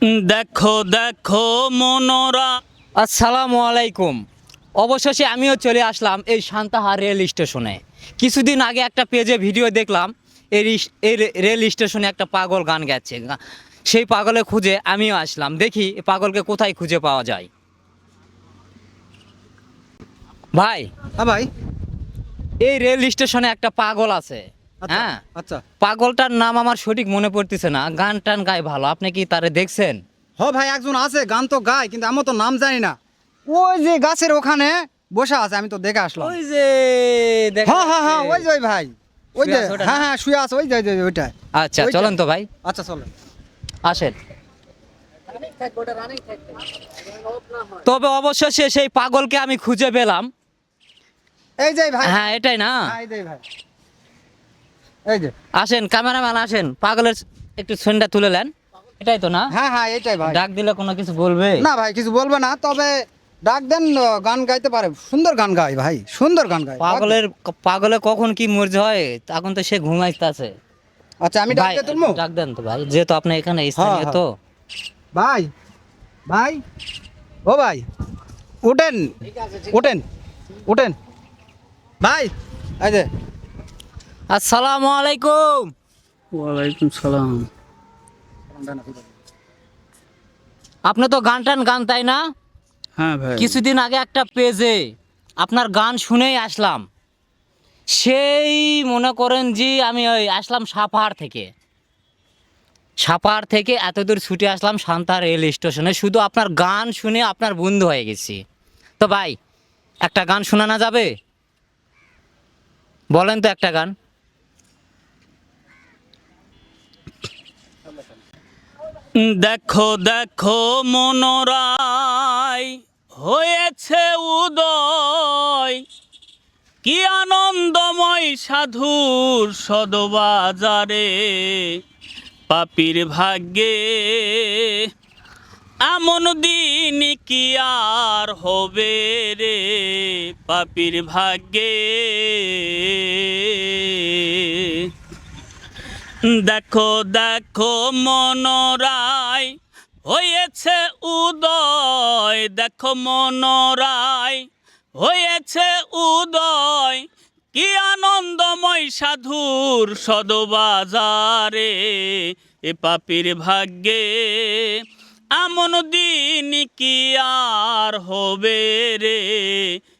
দেখো দেখো মনোরা। আসসালামু আলাইকুম। অবশেষে আমিও চলে আসলাম এই সান্তাহার রেল স্টেশনে। কিছুদিন আগে একটা পেজে ভিডিও দেখলাম এই এই রেল স্টেশনে একটা পাগল গান গাচ্ছে। গা- সেই পাগলে খুঁজে আমিও আসলাম। দেখি পাগলকে কোথায় খুঁজে পাওয়া যায়। ভাই হ্যাঁ ভাই। এই রেল স্টেশনে একটা পাগল আছে। হ্যাঁ। আচ্ছা। পাগলটার নাম আমার সঠিক মনে পড়তেছে না। গান টান গায় ভালো। আপনি কি তারে দেখছেন? হ ভাই একজন আছে গান তো গায় কিন্তু আমি তো নাম জানি না। ওই যে গাছের ওখানে বসে আছে আমি তো দেখে আসলাম। ওই যে হ্যাঁ হ্যাঁ হ্যাঁ ওই যে ওই ভাই। ওই যে হ্যাঁ হ্যাঁ শুয়ে আছে ওই যে ওই যে ওইটাই আচ্ছা চলেন তো ভাই। আচ্ছা চলো আসেন। তবে অবশেষে সেই পাগলকে আমি খুঁজে পেলাম। এই যে ভাই। হ্যাঁ এটাই না? হ্যাঁ, এই যে ভাই। এই যে। আসেন ক্যামেরাম্যান আসেন। পাগলের একটু ছন্দা তুলে নেন। এটাই তো না? হ্যাঁ হ্যাঁ এটাই ভাই। ডাক দিলে কোনো কিছু বলবে? না ভাই কিছু বলবে না তবে ডাক দেন গান গাইতে পারে। সুন্দর গান গায় ভাই সুন্দর গান গায়। পাগলের পাগলে কখন কি মর্জি হয় তখন তো সে ঘুমাইতেছে আচ্ছা আমি ডাক দিয়ে তুলবো? ডাক দেন তো ভাই যেহেতু আপনি এখানে স্থানীয় হ্যাঁ। তো। ভাই ভাই ও ভাই উঠেন উঠেন উঠেন। ভাই এই যে আসসালামু আলাইকুম। ওয়ালাইকুম সালাম। আপনি তো গান টান গান তাই না? হ্যাঁ ভাই। কিছুদিন আগে একটা পেজে আপনার গান শুনেই আসলাম। সেই মনে করেন যে আমি ওই আসলাম সাপাহার থেকে। সাপাহার থেকে এত দূর ছুটে আসলাম শান্তা রেল স্টেশনে। শুধু আপনার গান শুনে আপনার বন্ধু হয়ে গেছি। তো ভাই একটা গান শোনানো যাবে? বলেন তো একটা গান। দেখো দেখো মনোরায় হয়েছে উদয়। কি আনন্দময় সাধুর সদবাজারে। পাপির ভাগ্যে এমন দিন কি আর হবে রে? পাপির ভাগ্যে দেখো দেখো মনোরায় হয়েছে উদয়। দেখো মনোরায় হয়েছে উদয়। কি আনন্দময় সাধুর সদবাজারে, এ পাপির ভাগ্যে। এমন দিন কি আর হবে রে,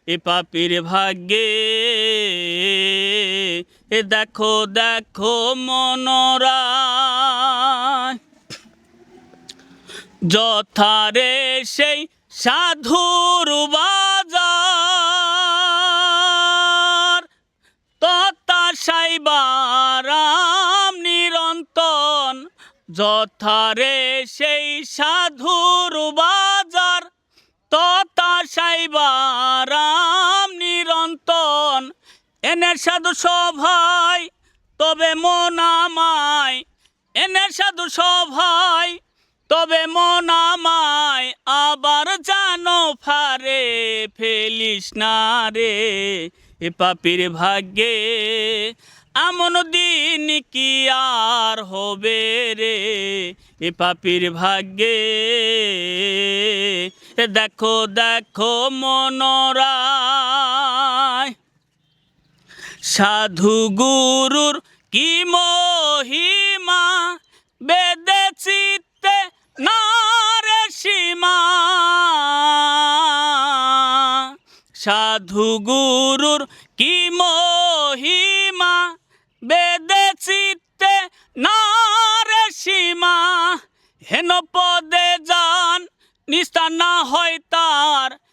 এ পাপির ভাগ্যে। এ দেখো দেখো মনোরায় যথারে সেই সাধুর বাজার ততা সাইবারাম নিরন্তন। যথারে সেই সাধুর বাজার সাইবারাম নিরন্তন এনে সাধু সভায়, তবে মন আমায়। এনে সাধু সভায়, তবে মন আবার জানো ফারে ফেলিস না রে এ পাপির ভাগ্যে। এমন দিন কি আর হবে রে এ পাপির ভাগ্যে? দেখো দেখো, মনোরায়। সাধু গুরুর কি মহিমা? বেদে চিত্তে নারে সীমা। সাধু গুরুর কি মহিমা? বেদে চিত্তে নারে সীমা। হেন পদে যান নিস্তার না হয় তার।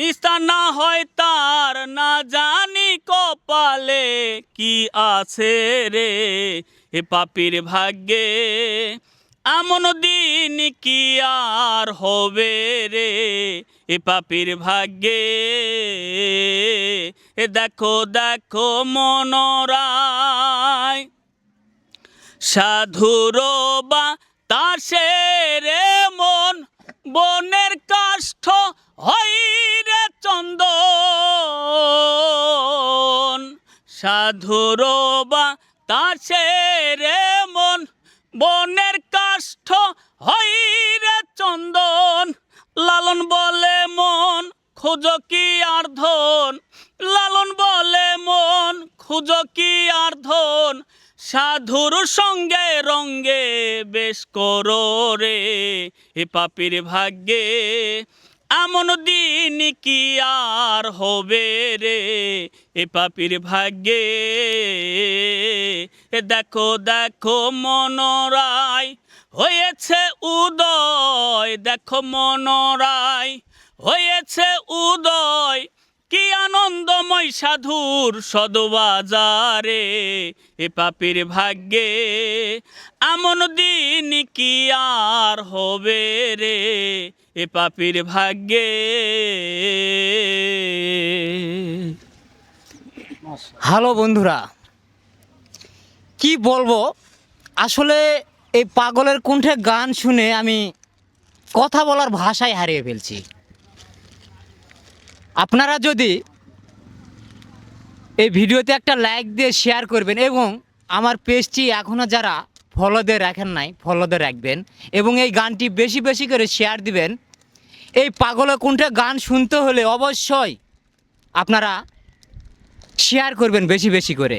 নিস্তার না হয় তার, না জানি কপালে কি আছে রে। এ পাপির ভাগ্যে এমন দিন কি আর হবে রে? এ পাপির ভাগ্যে এ দেখো দেখো মনোরায় সাধুর বা তাসের মন, বনের হই রে চন্দন সাধুর বা তাসের মন, বনের কাষ্ঠ হই রে চন্দন, লালন বলে মন, খুঁজ কি আর ধন? লালন বলে মন, খুঁজ কি আর ধন? সাধুর সঙ্গে রঙ্গে বেশ করো রে এ পাপির ভাগ্যে। এমন দিন কি আর হবে রে? এ পাপির ভাগ্যে। দেখো দেখো মনরায় হয়েছে উদয়। দেখো মনরায় হয়েছে উদয়। কি আনন্দময় সাধুর সদবাজারে, এ পাপির ভাগ্যে এমন দিন কি আর হবে রে, এ পাপির ভাগ্যে। হ্যালো বন্ধুরা, কি বলব? আসলে এই পাগলের কণ্ঠে গান শুনে আমি কথা বলার ভাষাই হারিয়ে ফেলছি। আপনারা যদি এই ভিডিওতে একটা লাইক দিয়ে শেয়ার করবেন এবং আমার পেজটি এখনও যারা ফলো দিয়ে রাখেন নাই ফলো দিয়ে রাখবেন এবং এই গানটি বেশি বেশি করে শেয়ার দিবেন, এই পাগলা কোনটা গান শুনতে হলে অবশ্যই আপনারা শেয়ার করবেন বেশি বেশি করে।